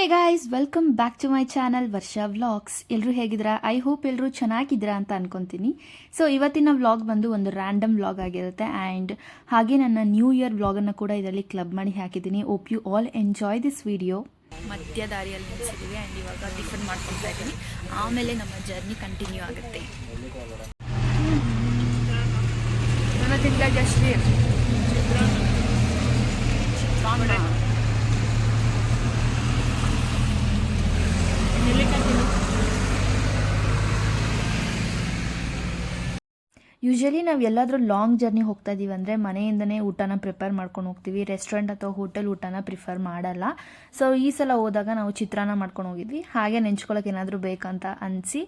Hey guys welcome back to my channel Varsha vlogs ಎಲ್ಲರೂ ಹೇಗಿದ್ದೀರಾ? I hope ಎಲ್ಲರೂ ಚೆನ್ನಾಗಿದ್ದೀರಾ ಅಂತ ಅನ್ಕೊಂತೀನಿ. ಸೊ ಇವತ್ತಿನ ವ್ಲಾಗ್ ಬಂದು ಒಂದು ರ್ಯಾಂಡಮ್ ವ್ಲಾಗ್ ಆಗಿರುತ್ತೆ ಆ್ಯಂಡ್ ಹಾಗೆ ನನ್ನ ನ್ಯೂ ಇಯರ್ ವ್ಲಾಗನ್ನು ಕೂಡ ಇದರಲ್ಲಿ ಕ್ಲಬ್ ಮಾಡಿ ಹಾಕಿದ್ದೀನಿ. Hope you all enjoy this video ಮಧ್ಯ ದಾರಿಯಲ್ಲಿ ನಿಲ್ಲಿಸಿದ್ದೀವಿ ಆ್ಯಂಡ್ ಇವಾಗ ಟಿಫನ್ ಮಾಡ್ಕೊಳ್ತಾ ಇದ್ದೀನಿ. ಆಮೇಲೆ ನಮ್ಮ ಜರ್ನಿ ಕಂಟಿನ್ಯೂ ಆಗುತ್ತೆ. ನನ್ನ ಯೂಶಲಿ ನಾವು ಎಲ್ಲಾದರೂ ಲಾಂಗ್ ಜರ್ನಿ ಹೋಗ್ತಾ ಇದ್ದೀವಿ ಅಂದರೆ ಮನೆಯಿಂದನೇ ಊಟನ ಪ್ರಿಪೇರ್ ಮಾಡ್ಕೊಂಡು ಹೋಗ್ತೀವಿ. ರೆಸ್ಟೋರೆಂಟ್ ಅಥವಾ ಹೋಟೆಲ್ ಊಟನ ಪ್ರಿಫರ್ ಮಾಡಲ್ಲ. ಸೊ ಈ ಸಲ ಹೋದಾಗ ನಾವು ಚಿತ್ರಾನ್ನ ಮಾಡ್ಕೊಂಡು ಹೋಗಿದ್ವಿ. ಹಾಗೆ ನೆಂಚ್ಕೊಳ್ಳೋಕೆ ಏನಾದರೂ ಬೇಕಂತ ಅನಿಸಿ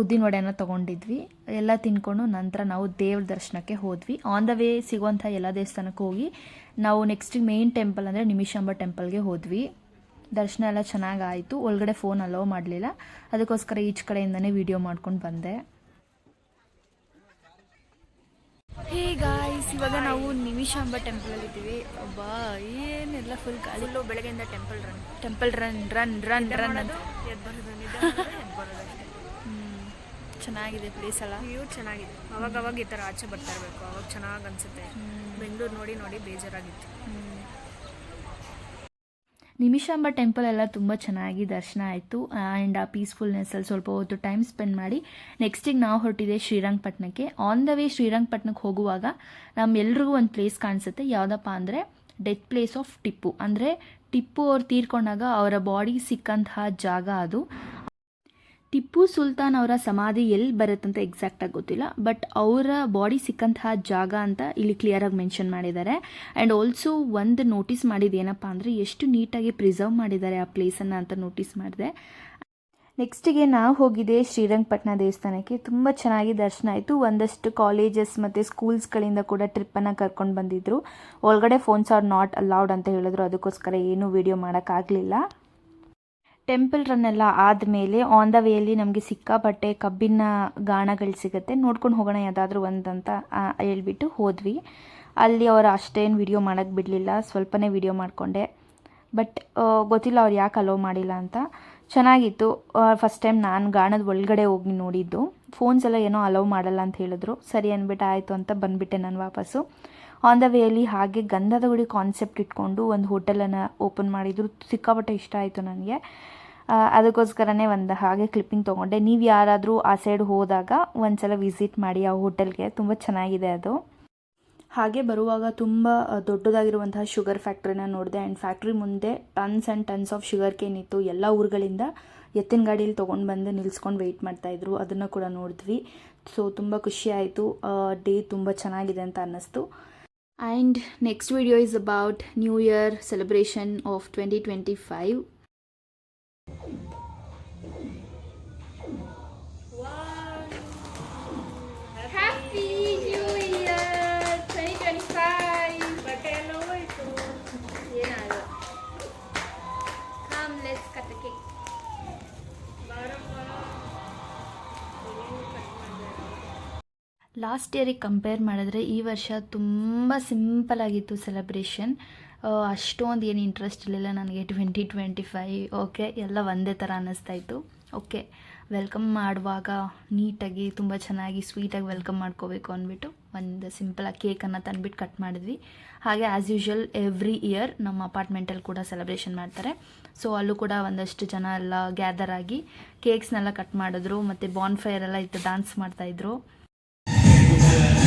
ಉದ್ದಿನ ವಡೆನ ತೊಗೊಂಡಿದ್ವಿ. ಎಲ್ಲ ತಿನ್ಕೊಂಡು ನಂತರ ನಾವು ದೇವ್ರ ದರ್ಶನಕ್ಕೆ ಹೋದ್ವಿ. ಆನ್ ದ ವೇ ಸಿಗುವಂಥ ಎಲ್ಲ ದೇವಸ್ಥಾನಕ್ಕೆ ಹೋಗಿ ನಾವು ನೆಕ್ಸ್ಟ್ ಮೇನ್ ಟೆಂಪಲ್ ಅಂದರೆ ನಿಮಿಷಾಂಬ ಟೆಂಪಲ್ಗೆ ಹೋದ್ವಿ. ದರ್ಶನ ಎಲ್ಲ ಚೆನ್ನಾಗಾಯಿತು ಒಳಗಡೆ ಫೋನ್ ಅಲೋ ಮಾಡಲಿಲ್ಲ. ಅದಕ್ಕೋಸ್ಕರ ಈಚ್ ಕಡೆಯಿಂದನೇ ವಿಡಿಯೋ ಮಾಡ್ಕೊಂಡು ಬಂದೆ. ಹೇ ಗಾಯ್ಸ್ ಇವಾಗ ನಾವು ನಿಮಿಷಾಂಬ ಟೆಂಪಲಲ್ಲಿ ಇದ್ದೀವಿ. ಒಬ್ಬ ಏನೆಲ್ಲ ಫುಲ್ ಗಾಳಿ. ಫುಲ್ಲು ಬೆಳಗ್ಗೆಯಿಂದ temple run temple run run run run ಅಂತ. ಚೆನ್ನಾಗಿದೆ ಪ್ಲೇಸ್ ಅಲ್ಲ. ವ್ಯೂ ಚೆನ್ನಾಗಿದೆ. ಅವಾಗ ಅವಾಗ ಈ ಥರ ಆಚೆ ಬರ್ತಾ ಇರಬೇಕು. ಅವಾಗ ಚೆನ್ನಾಗಿ ಅನ್ಸುತ್ತೆ. ಬೆಂಗಳೂರು ನೋಡಿ ನೋಡಿ ಬೇಜಾರಾಗಿತ್ತು. ನಿಮಿಷಾಂಬ ಟೆಂಪಲ್ ಎಲ್ಲ ತುಂಬ ಚೆನ್ನಾಗಿ ದರ್ಶನ ಆಯಿತು. ಆ್ಯಂಡ್ ಆ ಪೀಸ್ಫುಲ್ನೆಸ್ಸಲ್ಲಿ ಸ್ವಲ್ಪ ಹೊತ್ತು ಟೈಮ್ ಸ್ಪೆಂಡ್ ಮಾಡಿ ನೆಕ್ಸ್ಟಿಗೆ ನಾವು ಹೊರಟಿದೆ ಶ್ರೀರಂಗಪಟ್ಟಣಕ್ಕೆ ಆನ್ ದ ವೇ ಶ್ರೀರಂಗಪಟ್ಟಣಕ್ಕೆ ಹೋಗುವಾಗ ನಮ್ಮೆಲ್ರಿಗೂ ಒಂದು ಪ್ಲೇಸ್ ಕಾಣಿಸುತ್ತೆ. ಯಾವುದಪ್ಪ ಅಂದರೆ ಡೆತ್ ಪ್ಲೇಸ್ ಆಫ್ ಟಿಪ್ಪು ಅಂದರೆ ಟಿಪ್ಪು ಅವ್ರು ತೀರ್ಕೊಂಡಾಗ ಅವರ ಬಾಡಿ ಸಿಕ್ಕಂತಹ ಜಾಗ ಅದು. ಟಿಪ್ಪು ಸುಲ್ತಾನ್ ಅವರ ಸಮಾಧಿ ಎಲ್ಲಿ ಬರುತ್ತಂತ ಎಕ್ಸಾಕ್ಟಾಗಿ ಗೊತ್ತಿಲ್ಲ ಬಟ್ ಅವರ ಬಾಡಿ ಸಿಕ್ಕಂತಹ ಜಾಗ ಅಂತ ಇಲ್ಲಿ ಕ್ಲಿಯರಾಗಿ ಮೆನ್ಷನ್ ಮಾಡಿದ್ದಾರೆ. ಆ್ಯಂಡ್ ಆಲ್ಸೋ ಒಂದು ನೋಟಿಸ್ ಮಾಡಿದ್ದು ಏನಪ್ಪ ಅಂದರೆ ಎಷ್ಟು ನೀಟಾಗಿ ಪ್ರಿಸರ್ವ್ ಮಾಡಿದ್ದಾರೆ ಆ ಪ್ಲೇಸನ್ನು ಅಂತ ನೋಟಿಸ್ ಮಾಡಿದೆ. ನೆಕ್ಸ್ಟಿಗೆ ನಾವು ಹೋಗಿದ್ದೆ ಶ್ರೀರಂಗಪಟ್ಟಣ ದೇವಸ್ಥಾನಕ್ಕೆ. ತುಂಬ ಚೆನ್ನಾಗಿ ದರ್ಶನ ಆಯಿತು. ಒಂದಷ್ಟು ಕಾಲೇಜಸ್ ಮತ್ತು ಸ್ಕೂಲ್ಸ್ಗಳಿಂದ ಕೂಡ ಟ್ರಿಪ್ಪನ್ನು ಕರ್ಕೊಂಡು ಬಂದಿದ್ದರು ಒಳಗಡೆ ಫೋನ್ಸ್ ಆರ್ ನಾಟ್ ಅಲೌಡ್ ಅಂತ ಹೇಳಿದ್ರು. ಅದಕ್ಕೋಸ್ಕರ ಏನೂ ವಿಡಿಯೋ ಮಾಡೋಕ್ಕಾಗಲಿಲ್ಲ ಟೆಂಪಲ್ ರನ್ ಎಲ್ಲ ಆದಮೇಲೆ ಆನ್ ದ ವೇಯಲ್ಲಿ ನಮಗೆ ಸಿಕ್ಕಾಪಟ್ಟೆ ಕಬ್ಬಿನ ಗಾಣಗಳು ಸಿಗುತ್ತೆ. ನೋಡ್ಕೊಂಡು ಹೋಗೋಣ, ಯಾವುದಾದ್ರೂ ಒಂದಂತ ಹೇಳ್ಬಿಟ್ಟು ಹೋದ್ವಿ. ಅಲ್ಲಿ ಅವರು ಅಷ್ಟೇನು ವಿಡಿಯೋ ಮಾಡೋಕ್ಕೆ ಬಿಡಲಿಲ್ಲ, ಸ್ವಲ್ಪನೇ ವಿಡಿಯೋ ಮಾಡಿಕೊಂಡೆ. ಬಟ್ ಗೊತ್ತಿಲ್ಲ ಅವ್ರು ಯಾಕೆ ಅಲೋ ಮಾಡಿಲ್ಲ ಅಂತ. ಚೆನ್ನಾಗಿತ್ತು. ಫಸ್ಟ್ ಟೈಮ್ ನಾನು ಗಾಣದ ಒಳಗಡೆ ಹೋಗಿ ನೋಡಿದ್ದು. ಫೋನ್ಸ್ ಎಲ್ಲ ಏನೋ ಅಲೋ ಮಾಡಲ್ಲ ಅಂತ ಹೇಳಿದ್ರು. ಸರಿ ಅಂದ್ಬಿಟ್ಟು ಆಯಿತು ಅಂತ ಬಂದುಬಿಟ್ಟೆ ನಾನು ವಾಪಸ್ಸು. ಆನ್ ದ ವೇಯಲ್ಲಿ ಹಾಗೆ ಗಂಧದ ಗುಡಿ ಕಾನ್ಸೆಪ್ಟ್ ಇಟ್ಕೊಂಡು ಒಂದು ಹೋಟೆಲನ್ನು ಓಪನ್ ಮಾಡಿದ್ರು. ಸಿಕ್ಕಾಪಟ್ಟೆ ಇಷ್ಟ ಆಯಿತು ನನಗೆ. ಅದಕ್ಕೋಸ್ಕರನೇ ಒಂದು ಹಾಗೆ ಕ್ಲಿಪ್ಪಿಂಗ್ ತೊಗೊಂಡೆ. ನೀವು ಯಾರಾದರೂ ಆ ಸೈಡ್ ಹೋದಾಗ ಒಂದ್ಸಲ ವಿಸಿಟ್ ಮಾಡಿ ಆ ಹೋಟೆಲ್ಗೆ ತುಂಬ ಚೆನ್ನಾಗಿದೆ ಅದು. ಹಾಗೆ ಬರುವಾಗ ತುಂಬ ದೊಡ್ಡದಾಗಿರುವಂತಹ ಶುಗರ್ ಫ್ಯಾಕ್ಟ್ರಿನ ನೋಡಿದೆ. ಆ್ಯಂಡ್ ಫ್ಯಾಕ್ಟ್ರಿ ಮುಂದೆ tons and tons of sugar cane ಇತ್ತು. ಎಲ್ಲ ಊರುಗಳಿಂದ ಎತ್ತಿನ ಗಾಡೀಲಿ ತೊಗೊಂಡು ಬಂದು ನಿಲ್ಸ್ಕೊಂಡು ವೆಯ್ಟ್ ಮಾಡ್ತಾಯಿದ್ರು ಅದನ್ನು ಕೂಡ ನೋಡಿದ್ವಿ. ಸೊ ತುಂಬ ಖುಷಿ ಆಯಿತು. ಡೇ ತುಂಬ ಚೆನ್ನಾಗಿದೆ ಅಂತ ಅನ್ನಿಸ್ತು. And next video is about new year celebration of twenty twenty five last ಇಯರಿಗೆ compare ಮಾಡಿದ್ರೆ ಈ ವರ್ಷ ತುಂಬ ಸಿಂಪಲ್ ಆಗಿತ್ತು ಸೆಲೆಬ್ರೇಷನ್ ಅಷ್ಟೊಂದು ಏನು ಇಂಟ್ರೆಸ್ಟ್ ಇರಲಿಲ್ಲ ನನಗೆ. ಟ್ವೆಂಟಿ ಟ್ವೆಂಟಿ ಫೈ ಓಕೆ ಎಲ್ಲ ಒಂದೇ ಥರ ಅನ್ನಿಸ್ತಾ ಇತ್ತು. ಓಕೆ ವೆಲ್ಕಮ್ ಮಾಡುವಾಗ ನೀಟಾಗಿ ತುಂಬ ಚೆನ್ನಾಗಿ ಸ್ವೀಟಾಗಿ ವೆಲ್ಕಮ್ ಮಾಡ್ಕೋಬೇಕು ಅಂದ್ಬಿಟ್ಟು ಒಂದು ಸಿಂಪಲಾಗಿ ಕೇಕನ್ನು ತಂದುಬಿಟ್ಟು ಕಟ್ ಮಾಡಿದ್ವಿ. ಹಾಗೆ ಆ್ಯಸ್ ಯೂಶ್ವಲ್ ಎವ್ರಿ ಇಯರ್ ನಮ್ಮ ಅಪಾರ್ಟ್ಮೆಂಟಲ್ಲಿ ಕೂಡ ಸೆಲೆಬ್ರೇಷನ್ ಮಾಡ್ತಾರೆ. ಸೊ ಅಲ್ಲೂ ಕೂಡ ಒಂದಷ್ಟು ಜನ ಎಲ್ಲ ಗ್ಯಾದರ್ ಆಗಿ ಕೇಕ್ಸ್ನೆಲ್ಲ ಕಟ್ ಮಾಡಿದ್ರು, ಮತ್ತು ಬಾನ್ ಫೈರ್ ಎಲ್ಲ ಇತ್ತು ಡ್ಯಾನ್ಸ್ ಮಾಡ್ತಾಯಿದ್ರು Yeah.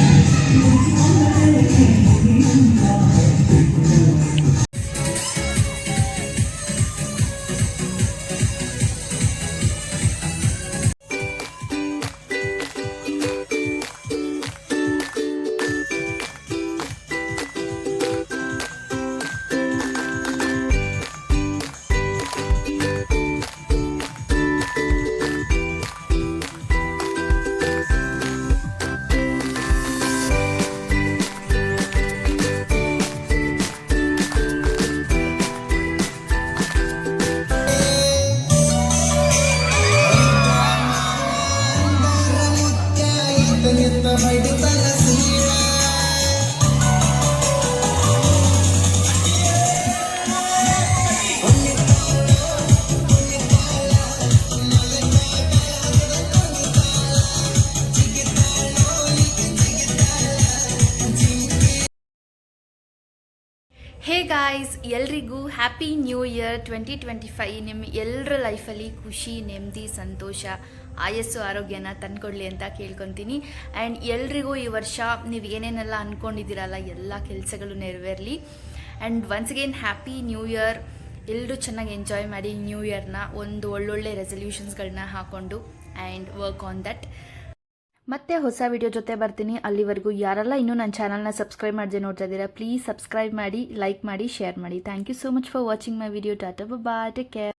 Then it's the guys ಎಲ್ರಿಗೂ happy new year twenty twenty five ನಿಮ್ಮ ಎಲ್ಲರ ಲೈಫಲ್ಲಿ ಖುಷಿ, ನೆಮ್ಮದಿ, ಸಂತೋಷ, ಆಯಸ್ಸು, ಆರೋಗ್ಯನ ತಂದ್ಕೊಡ್ಲಿ ಅಂತ ಕೇಳ್ಕೊತೀನಿ. ಆ್ಯಂಡ್ ಎಲ್ರಿಗೂ ಈ ವರ್ಷ ನೀವು ಏನೇನೆಲ್ಲ ಅಂದ್ಕೊಂಡಿದ್ದೀರಲ್ಲ ಎಲ್ಲ ಕೆಲಸಗಳು ನೆರವೇರಲಿ. And once again happy new year ಎಲ್ಲರೂ ಚೆನ್ನಾಗಿ ಎಂಜಾಯ್ ಮಾಡಿ ನ್ಯೂ ಇಯರ್ನ ಒಂದು ಒಳ್ಳೊಳ್ಳೆ ರೆಸಲ್ಯೂಷನ್ಸ್ಗಳನ್ನ ಹಾಕ್ಕೊಂಡು ಆ್ಯಂಡ್ ವರ್ಕ್ ಆನ್ ದಟ್ ಮತ್ತೆ ಹೊಸ ವಿಡಿಯೋ ಜೊತೆ ಬರ್ತೀನಿ. ಅಲ್ಲಿವರೆಗೂ ಯಾರೆಲ್ಲ ಇನ್ನೂ ನನ್ನ ಚಾನಲ್ನ ಸಬ್ಸ್ಕ್ರೈಬ್ ಮಾಡಿದೆ ನೋಡ್ತಾ ಇದ್ದೀರಾ ಪ್ಲೀಸ್ ಸಬ್ಸ್ಕ್ರೈಬ್ ಮಾಡಿ ಲೈಕ್ ಮಾಡಿ ಶೇರ್ ಮಾಡಿ. Thank you so much for watching my video tata ಬಾ ಟೇಕ್ ಕೇರ್